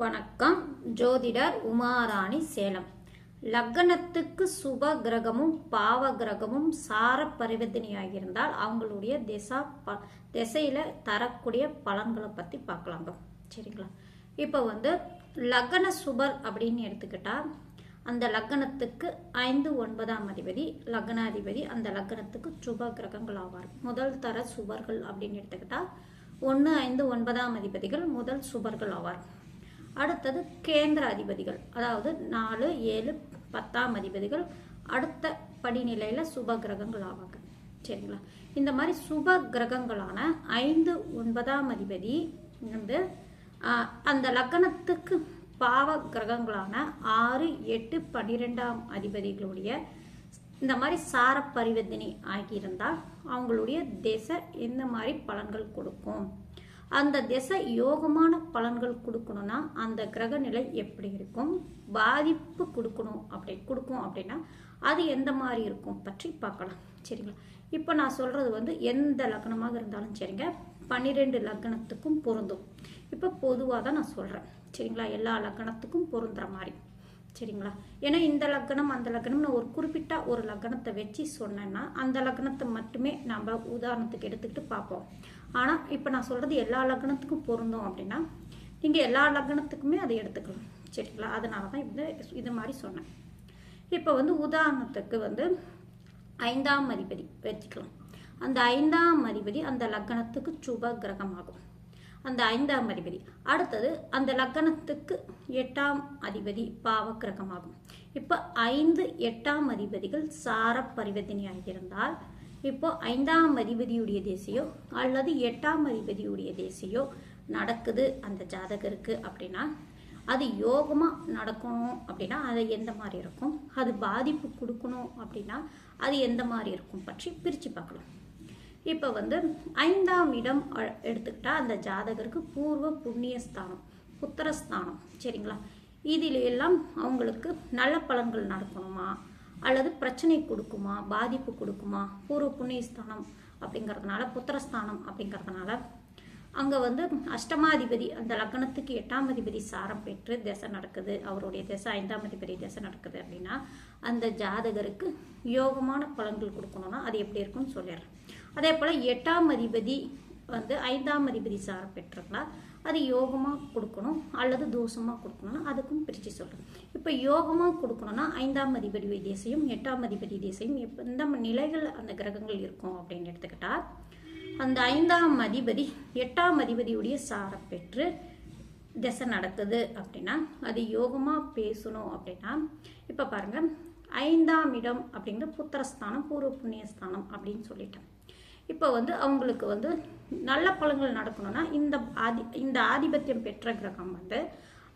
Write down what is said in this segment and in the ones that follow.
வணக்கம். ஜோதிடர் உமாராணி சேலம். லக்னத்துக்கு சுப கிரகமும் பாவ கிரகமும் சார பரிவர்த்தனையாக இருந்தால் அவங்களுடைய திசா ப திசையில தரக்கூடிய பலன்களை பற்றி பார்க்கலாங்க சரிங்களா? இப்போ வந்து லக்ன சுபர் அப்படின்னு எடுத்துக்கிட்டா அந்த லக்னத்துக்கு ஐந்து ஒன்பதாம் அதிபதி லக்னாதிபதி அந்த லக்னத்துக்கு சுப கிரகங்கள் ஆவார். முதல் தர சுபர்கள் அப்படின்னு எடுத்துக்கிட்டா ஒன்று ஐந்து ஒன்பதாம் அதிபதிகள் முதல் சுபர்கள் ஆவார். அடுத்தது கேந்திர அதிபதிகள். அதாவது நாலு ஏழு பத்தாம் அதிபதிகள். அடுத்த படிநிலையில் சுப கிரகங்கள் ஆவாங்க. சரிங்களா? இந்த மாதிரி சுப கிரகங்களான ஐந்து ஒன்பதாம் அதிபதி வந்து அந்த லக்னத்துக்கு பாவ கிரகங்களான ஆறு எட்டு பன்னிரெண்டாம் அதிபதிகளுடைய இந்த மாதிரி சார பரிவர்த்தனை ஆகியிருந்தால் அவங்களுடைய திசை இந்த மாதிரி பலன்கள் கொடுக்கும்? அந்த திசை யோகமான பலன்கள் கொடுக்கணும்னா அந்த கிரக நிலை எப்படி இருக்கும்? பாதிப்பு கொடுக்கணும் அப்படி கொடுக்கும் அப்படின்னா அது எந்த மாதிரி இருக்கும் பற்றி பார்க்கலாம். சரிங்களா? இப்போ நான் சொல்கிறது வந்து எந்த லக்னமாக இருந்தாலும் சரிங்க. பன்னிரெண்டு லக்னத்துக்கும் பொருந்தும். இப்போ பொதுவாக தான் நான் சொல்கிறேன் சரிங்களா? எல்லா லக்னத்துக்கும் பொருந்துற மாதிரி. சரிங்களா? ஏன்னா இந்த லக்னம் அந்த லக்னம்னு ஒரு குறிப்பிட்ட ஒரு லக்னத்தை வச்சு சொன்னேன்னா அந்த லக்னத்தை மட்டுமே நம்ம உதாரணத்துக்கு எடுத்துக்கிட்டு பார்ப்போம். ஆனால் இப்போ நான் சொல்கிறது எல்லா லக்னத்துக்கும் பொருந்தும் அப்படின்னா நீங்கள் எல்லா லக்னத்துக்குமே அதை எடுத்துக்கலாம் சரிங்களா? அதனால தான் இந்த இது மாதிரி சொன்னேன். இப்போ வந்து உதாரணத்துக்கு வந்து ஐந்தாம் அதிபதி வச்சுக்கலாம். அந்த ஐந்தாம் அதிபதி அந்த லக்னத்துக்கு சுப கிரகமாகும். அந்த ஐந்தாம் அதிபதி. அடுத்தது அந்த லக்னத்துக்கு எட்டாம் அதிபதி பாவ கிரகமாகும். இப்போ ஐந்து எட்டாம் அதிபதிகள் சார பரிவர்த்தனையாக இருந்தால் இப்போ ஐந்தாம் அதிபதியுடைய தேசியோ அல்லது எட்டாம் அதிபதியுடைய தேசியோ நடக்குது அந்த ஜாதகருக்கு அப்படின்னா அது யோகமாக நடக்கணும் அப்படின்னா அது எந்த மாதிரி இருக்கும்? அது பாதிப்பு கொடுக்கணும் அப்படின்னா அது எந்த மாதிரி இருக்கும் பற்றி பிரித்து பார்க்கலாம். இப்போ வந்து ஐந்தாம் இடம் எடுத்துக்கிட்டால் அந்த ஜாதகருக்கு பூர்வ புண்ணிய ஸ்தானம் புத்திரஸ்தானம் சரிங்களா? இதில் எல்லாம் அவங்களுக்கு நல்ல பலன்கள் நடக்கணுமா? அல்லது பிரச்சனை கொடுக்குமா பாதிப்பு கொடுக்குமா பூர்வ புண்ணியஸ்தானம் அப்படிங்கிறதுனால புத்திரஸ்தானம் அப்படிங்கிறதுனால அங்கே வந்து அஷ்டமாதிபதி அந்த லக்னத்துக்கு எட்டாம் அதிபதி சாரம் பெற்று திசை நடக்குது. அவருடைய திசை ஐந்தாம் அதிபதி திசை நடக்குது அப்படின்னா அந்த ஜாதகருக்கு யோகமான பலன்கள் கொடுக்கணும்னா அது எப்படி இருக்கும்னு சொல்லிடுறேன். அதே போல் எட்டாம் அதிபதி வந்து ஐந்தாம் அதிபதி சாரம் பெற்றிருக்கலாம் அது யோகமாக கொடுக்கணும் அல்லது தோஷமாக கொடுக்கணும்னா அதுக்கும் பிரித்து சொல்கிறேன் இப்போ யோகமாக கொடுக்கணும்னா ஐந்தாம் அதிபதி தேசையும் எட்டாம் அதிபதி தேசையும் எப்ப- இந்த நிலைகள் அந்த கிரகங்கள் இருக்கும் அப்படின்னு எடுத்துக்கிட்டால் அந்த ஐந்தாம் அதிபதி எட்டாம் அதிபதியுடைய சாரம் பெற்று திசை நடக்குது அப்படின்னா அது யோகமாக பேசணும் அப்படின்னா இப்போ பாருங்கள் ஐந்தாம் இடம் அப்படிங்கிற புத்திரஸ்தானம் பூர்வ புண்ணியஸ்தானம் அப்படின்னு சொல்லிட்டேன் இப்போ வந்து அவங்களுக்கு வந்து நல்ல பலன்கள் நடக்கணும்னா இந்த ஆதி இந்த ஆதிபத்தியம் பெற்ற கிரகம் வந்து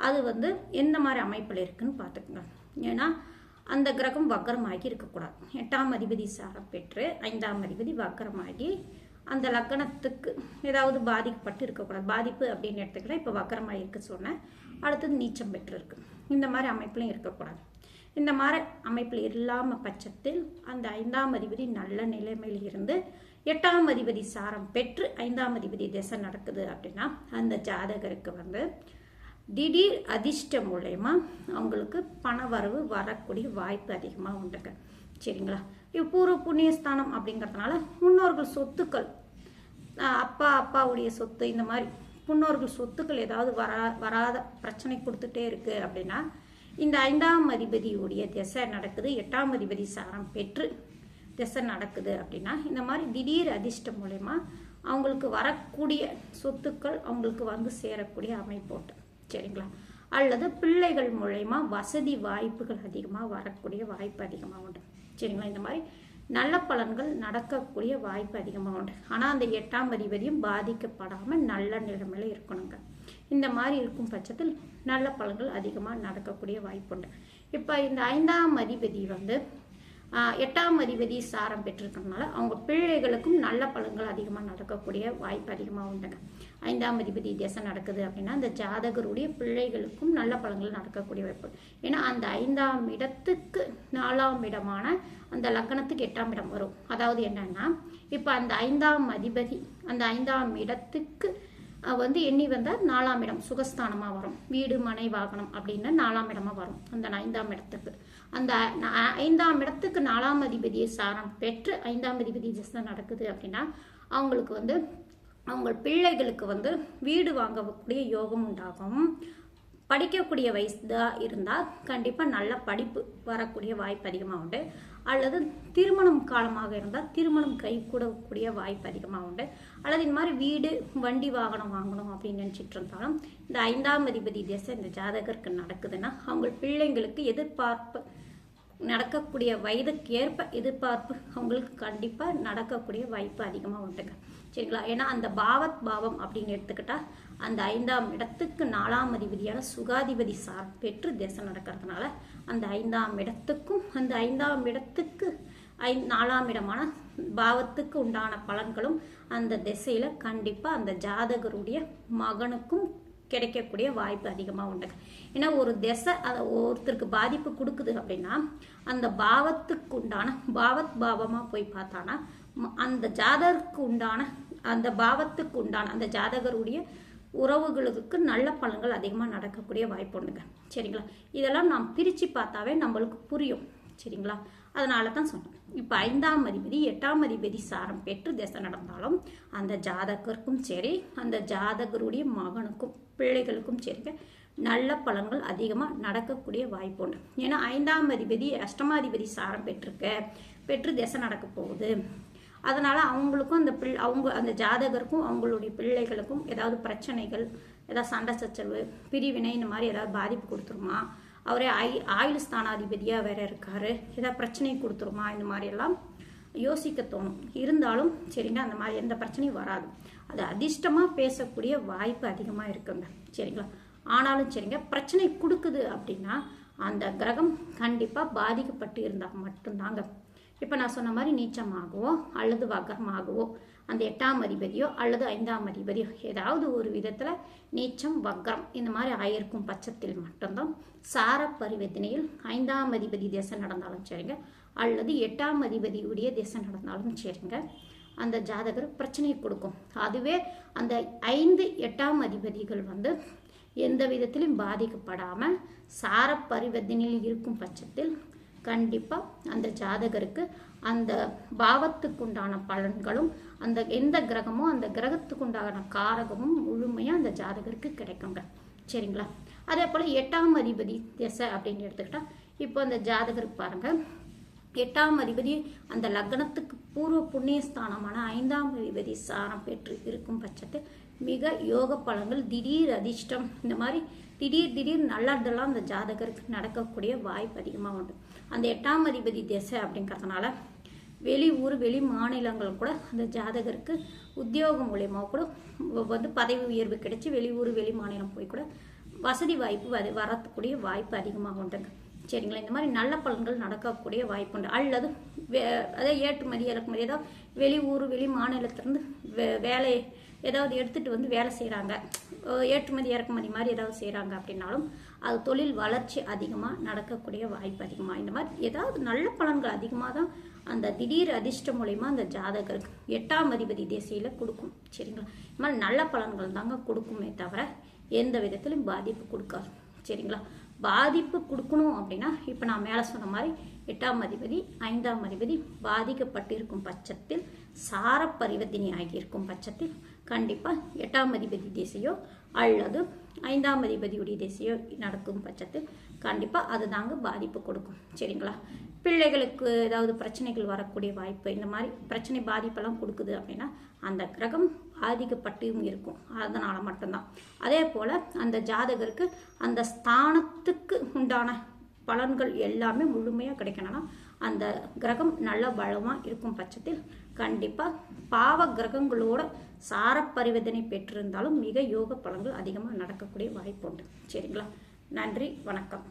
அது வந்து எந்த மாதிரி அமைப்பில் இருக்குன்னு பார்த்துக்குங்க. ஏன்னா அந்த கிரகம் வக்கரமாகி இருக்கக்கூடாது. எட்டாம் அதிபதி சாரம் பெற்று ஐந்தாம் அதிபதி வக்கரமாகி அந்த லக்கணத்துக்கு ஏதாவது பாதிக்கப்பட்டு இருக்கக்கூடாது. பாதிப்பு அப்படின்னு எடுத்துக்கிட்டால் இப்போ வக்கரமாக இருக்க சொன்னேன். அடுத்தது நீச்சம் பெற்று இருக்கு இந்த மாதிரி அமைப்புலையும் இருக்கக்கூடாது. இந்த மாதிரி அமைப்பில் இல்லாமல் பட்சத்தில் அந்த ஐந்தாம் அதிபதி நல்ல நிலைமையில் இருந்து எட்டாம் அதிபதி சாரம் பெற்று ஐந்தாம் அதிபதி திசை நடக்குது அப்படின்னா அந்த ஜாதகருக்கு வந்து திடீர் அதிர்ஷ்டம் மூலயமா அவங்களுக்கு பண வரவு வரக்கூடிய வாய்ப்பு அதிகமாக உண்டுங்க. சரிங்களா? இப்போ பூர்வ புண்ணியஸ்தானம் அப்படிங்கிறதுனால முன்னோர்கள் சொத்துக்கள் அப்பா அப்பாவுடைய சொத்து இந்த மாதிரி முன்னோர்கள் சொத்துக்கள் ஏதாவது வரா வராத பிரச்சனை கொடுத்துட்டே இருக்குது அப்படின்னா இந்த ஐந்தாம் அதிபதியுடைய திசை நடக்குது எட்டாம் அதிபதி சாரம் பெற்று திசை நடக்குது அப்படின்னா இந்த மாதிரி திடீர் அதிர்ஷ்டம் மூலயமா அவங்களுக்கு வரக்கூடிய சொத்துக்கள் அவங்களுக்கு வந்து சேரக்கூடிய அமைப்போட்டு சரிங்களா? அல்லது பிள்ளைகள் மூலயமா வசதி வாய்ப்புகள் அதிகமாக வரக்கூடிய வாய்ப்பு அதிகமாக உண்டு. சரிங்களா? இந்த மாதிரி நல்ல பலன்கள் நடக்கக்கூடிய வாய்ப்பு அதிகமாக உண்டு. ஆனால் அந்த எட்டாம் அதிபதியும் பாதிக்கப்படாமல் நல்ல நிலைமையில இருக்கணுங்க. இந்த மாதிரி இருக்கும் பட்சத்தில் நல்ல பலன்கள் அதிகமாக நடக்கக்கூடிய வாய்ப்புண்டு. இப்போ இந்த ஐந்தாம் அதிபதி வந்து எட்டாம் அதிபதி சாரம் பெற்றிருக்கறதுனால அவங்க பிள்ளைகளுக்கும் நல்ல பலன்கள் அதிகமாக நடக்கக்கூடிய வாய்ப்பு அதிகமாக உண்டுங்க. ஐந்தாம் அதிபதி திசை நடக்குது அப்படின்னா அந்த ஜாதகருடைய பிள்ளைகளுக்கும் நல்ல பலன்கள் நடக்கக்கூடிய வாய்ப்பு. ஏன்னா அந்த ஐந்தாம் இடத்துக்கு நாலாம் இடமான அந்த லக்னத்துக்கு எட்டாம் இடம் வரும். அதாவது என்னன்னா இப்போ அந்த ஐந்தாம் அதிபதி அந்த ஐந்தாம் இடத்துக்கு வந்து எண்ணி வந்தால் நாலாம் இடம் சுகஸ்தானமாக வரும். வீடு மனை வாகனம் அப்படின்னு நாலாம் இடமாக வரும். அந்த ஐந்தாம் இடத்துக்கு. அந்த ஐந்தாம் இடத்துக்கு நாலாம் அதிபதியை சாரம் பெற்று ஐந்தாம் அதிபதி திசை நடக்குது அப்படின்னா அவங்களுக்கு வந்து அவங்க பிள்ளைகளுக்கு வந்து வீடு வாங்கக்கூடிய யோகம் உண்டாகும். படிக்கக்கூடிய வயசுதான் இருந்தால் கண்டிப்பாக நல்ல படிப்பு வரக்கூடிய வாய்ப்பு அதிகமாக உண்டு. அல்லது திருமணம் காலமாக இருந்தால் திருமணம் கைகூடக்கூடிய வாய்ப்பு அதிகமாக உண்டு. அல்லது இந்த மாதிரி வீடு வண்டி வாகனம் வாங்கணும் அப்படின்னு நினச்சிட்டு இருந்தாலும் இந்த ஐந்தாம் அதிபதி திசை இந்த ஜாதகருக்கு நடக்குதுன்னா அவங்க பிள்ளைங்களுக்கு எதிர்பார்ப்பு நடக்கக்கூடிய வயதுக்கு ஏற்ப எதிர்பார்ப்பு அவங்களுக்கு கண்டிப்பாக நடக்கக்கூடிய வாய்ப்பு அதிகமாக உண்டுங்க. சரிங்களா? ஏன்னா அந்த பாவத் பாவம் அப்படின்னு எடுத்துக்கிட்டால் அந்த ஐந்தாம் இடத்துக்கு நாலாம் அதிபதியான சுகாதிபதி சார் பெற்று திசை நடக்கிறதுனால அந்த ஐந்தாம் இடத்துக்கும் அந்த ஐந்தாம் இடத்துக்கு ஐ நாலாம் இடமான பாவத்துக்கு உண்டான பலன்களும் அந்த திசையில் கண்டிப்பாக அந்த ஜாதகருடைய மகனுக்கும் கிடைக்கக்கூடிய வாய்ப்பு அதிகமாக உண்டு. ஏன்னா ஒரு திசை அதை ஒருத்தருக்கு பாதிப்பு கொடுக்குது அப்படின்னா அந்த பாவத்துக்கு உண்டான பாவத் பாவமாக போய் பார்த்தானா அந்த ஜாதகருக்கு உண்டான அந்த பாவத்துக்கு உண்டான அந்த ஜாதகருடைய உறவுகளுக்கு நல்ல பலன்கள் அதிகமாக நடக்கக்கூடிய வாய்ப்பு உண்டுங்க. சரிங்களா? இதெல்லாம் நாம் பிரித்து பார்த்தாவே நம்மளுக்கு புரியும். சரிங்களா? அதனால தான் சொன்னேன். இப்போ ஐந்தாம் அதிபதி எட்டாம் அதிபதி சாரம் பெற்று திசை நடந்தாலும் அந்த ஜாதகருக்கும் சரி அந்த ஜாதகருடைய மகனுக்கும் பிள்ளைகளுக்கும் சரிங்க நல்ல பலன்கள் அதிகமாக நடக்கக்கூடிய வாய்ப்பு உண்டு. ஏன்னா ஐந்தாம் அதிபதி அஷ்டமாதிபதி சாரம் பெற்றிருக்க பெற்று திசை நடக்க போகுது. அதனால் அவங்களுக்கும் அந்த பிள் அவங்க அந்த ஜாதகருக்கும் அவங்களுடைய பிள்ளைகளுக்கும் ஏதாவது பிரச்சனைகள் ஏதாவது சண்டை சச்சரவு பிரிவினை இந்த மாதிரி ஏதாவது பாதிப்பு கொடுத்துருமா? அவரே ஐ ஆயுள் ஸ்தானாதிபதியாக வேற இருக்காரு. ஏதாவது பிரச்சனை கொடுத்துருமா? இந்த மாதிரி எல்லாம் யோசிக்க தோணும். இருந்தாலும் சரிங்க அந்த மாதிரி எந்த பிரச்சனையும் வராது. அது அதிர்ஷ்டமாக பேசக்கூடிய வாய்ப்பு அதிகமாக இருக்குங்க. சரிங்களா? ஆனாலும் சரிங்க பிரச்சனை கொடுக்குது அப்படின்னா அந்த கிரகம் கண்டிப்பாக பாதிக்கப்பட்டு இருந்தால் மட்டும்தாங்க. இப்போ நான் சொன்ன மாதிரி நீச்சமாகவோ அல்லது வகமாகவோ அந்த எட்டாம் அதிபதியோ அல்லது ஐந்தாம் அதிபதியோ ஏதாவது ஒரு விதத்தில் நீச்சம் வக்ரம் இந்த மாதிரி ஆயிருக்கும் பட்சத்தில் மட்டும்தான் சார பரிவர்த்தனையில் ஐந்தாம் அதிபதி திசை நடந்தாலும் சரிங்க. அல்லது எட்டாம் அதிபதியுடைய திசை நடந்தாலும் சரிங்க. அந்த ஜாதகர் பிரச்சனையை கொடுக்கும். அதுவே அந்த ஐந்து எட்டாம் அதிபதிகள் வந்து எந்த விதத்திலும் பாதிக்கப்படாமல் சார பரிவர்த்தனையில் இருக்கும் பட்சத்தில் கண்டிப்பாக அந்த ஜாதகருக்கு அந்த பாவத்துக்குண்டான பலன்களும் அந்த எந்த கிரகமோ அந்த கிரகத்துக்குண்டான காரகமும் முழுமையாக அந்த ஜாதகருக்கு கிடைக்குங்க. சரிங்களா? அதே போல் எட்டாம் அதிபதி திசை அப்படின்னு எடுத்துக்கிட்டால் இப்போ அந்த ஜாதகருக்கு பாருங்கள் எட்டாம் அதிபதி அந்த லக்னத்துக்கு பூர்வ புண்ணியஸ்தானமான ஐந்தாம் அதிபதி சாரம் பெற்று இருக்கும் பட்சத்தில் மிக யோக பலன்கள் திடீர் அதிர்ஷ்டம் இந்த மாதிரி திடீர் திடீர் நல்லதெல்லாம் அந்த ஜாதகருக்கு நடக்கக்கூடிய வாய்ப்பு அதிகமாக உண்டு. அந்த எட்டாம் அதிபதி திசை அப்படிங்கிறதுனால வெளி ஊர் வெளி மாநிலங்கள் கூட அந்த ஜாதகருக்கு உத்தியோகம் மூலயமா கூட வந்து பதவி உயர்வு கிடைச்சி வெளி ஊர் வெளி மாநிலம் போய் கூட வசதி வாய்ப்பு வரத்துக்கூடிய வாய்ப்பு அதிகமாக உண்டுங்க. சரிங்களா இந்த மாதிரி நல்ல பலன்கள் நடக்கக்கூடிய வாய்ப்பு உண்டு அல்லது வே அதாவது ஏற்றுமதி இறக்குமதி ஏதாவது வெளி ஊர் வெளி மாநிலத்திலேருந்து வே வேலை ஏதாவது எடுத்துட்டு வந்து வேலை செய்கிறாங்க ஏற்றுமதி இறக்குமதி மாதிரி ஏதாவது செய்கிறாங்க அப்படின்னாலும் அது தொழில் வளர்ச்சி அதிகமாக நடக்கக்கூடிய வாய்ப்பு அதிகமாக இந்த மாதிரி ஏதாவது நல்ல பலன்கள் அதிகமாக தான் அந்த திடீர் அதிர்ஷ்டம் மூலயமா அந்த ஜாதகருக்கு எட்டாம் அதிபதி திசையில் கொடுக்கும் சரிங்களா இந்த மாதிரி நல்ல பலன்கள் தாங்க கொடுக்குமே தவிர எந்த விதத்திலும் பாதிப்பு கொடுக்காது. சரிங்களா பாதிப்பு கொடுக்கணும் அப்படின்னா இப்போ நான் மேலே சொன்ன மாதிரி எட்டாம் அதிபதி ஐந்தாம் அதிபதி பாதிக்கப்பட்டிருக்கும் பட்சத்தில் சார பரிவர்த்தனை ஆகியிருக்கும் பட்சத்தில் கண்டிப்பாக எட்டாம் அதிபதி திசையோ அல்லது ஐந்தாம் அதிபதியுடைய திசையோ நடக்கும் பட்சத்தில் கண்டிப்பாக அது தாங்க பாதிப்பு கொடுக்கும். சரிங்களா? பிள்ளைகளுக்கு ஏதாவது பிரச்சனைகள் வரக்கூடிய வாய்ப்பு இந்த மாதிரி பிரச்சனை பாதிப்பெல்லாம் கொடுக்குது அப்படின்னா அந்த கிரகம் பாதிக்கப்பட்டும் இருக்கும். அதனால் மட்டும்தான். அதே போல் அந்த ஜாதகருக்கு அந்த ஸ்தானத்துக்கு உண்டான பலன்கள் எல்லாமே முழுமையாக கிடைக்கணும்னா அந்த கிரகம் நல்ல பலமாக இருக்கும் பட்சத்தில் கண்டிப்பாக பாவ கிரகங்களோட சார பரிவர்த்தனை பெற்றிருந்தாலும் மிக யோக பலன்கள் அதிகமாக நடக்கக்கூடிய வாய்ப்பு உண்டு. சரிங்களா? நன்றி வணக்கம்.